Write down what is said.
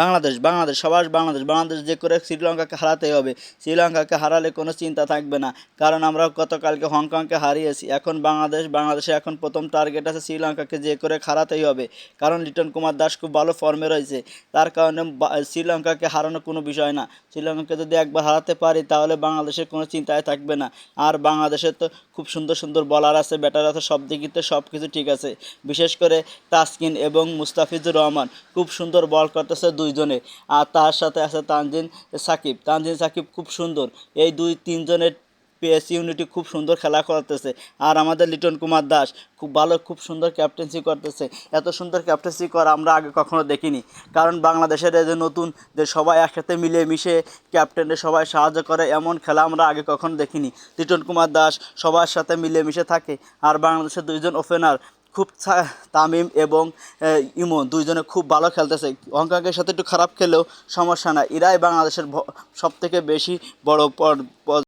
বাংলাদেশ বাংলাদেশ, সবার বাংলাদেশ বাংলাদেশ যে করে শ্রীলঙ্কাকে হারাতেই হবে, শ্রীলঙ্কাকে হারালে কোনো চিন্তা থাকবে না। কারণ আমরা গতকালকে হংকংকে হারিয়েছি, এখন বাংলাদেশ বাংলাদেশে এখন প্রথম টার্গেট আছে শ্রীলঙ্কাকে যে করে হারাতেই হবে। কারণ লিটন কুমার দাস খুব ভালো ফর্মে রয়েছে, তার কারণে শ্রীলঙ্কাকে হারানো কোনো বিষয় না। শ্রীলঙ্কাকে যদি একবার হারাতে পারি, তাহলে বাংলাদেশের কোনো চিন্তায় থাকবে না। আর বাংলাদেশের তো খুব সুন্দর সুন্দর বলার আছে ব্যাটার আছে, সব দিকিতে সব কিছু ঠিক আছে। বিশেষ করে তাসকিন এবং মুস্তাফিজুর রহমান, খুব সুন্দর বল করতেছে দুইজনে। আর তার সাথে আছে তানজিন সাকিব। তানজিন সাকিব খুব সুন্দর। এই দুই তিনজনের পেস ইউনিটি খুব সুন্দর খেলা করতেছে। আর আমাদের লিটন কুমার দাস খুব ভালো, খুব সুন্দর ক্যাপ্টেন্সি করতেছে। এত সুন্দর ক্যাপ্টেন্সি করা আমরা আগে কখনো দেখিনি। কারণ বাংলাদেশের যে নতুন যে সবাই একসাথে মিলে মিশে ক্যাপ্টেনের সবাই সাহায্য করে, এমন খেলা আমরা আগে কখনো দেখিনি। লিটন কুমার দাস সবার সাথে মিলে মিশে থাকে। আর বাংলাদেশের দুইজন ওপেনার খুব তামিম এবং ইমন দুইজনে খুব ভালো খেলতেছে। হংকংয়ের সাথে একটু খারাপ খেলেও সমস্যা না এরাই বাংলাদেশের সব থেকে বেশি বড়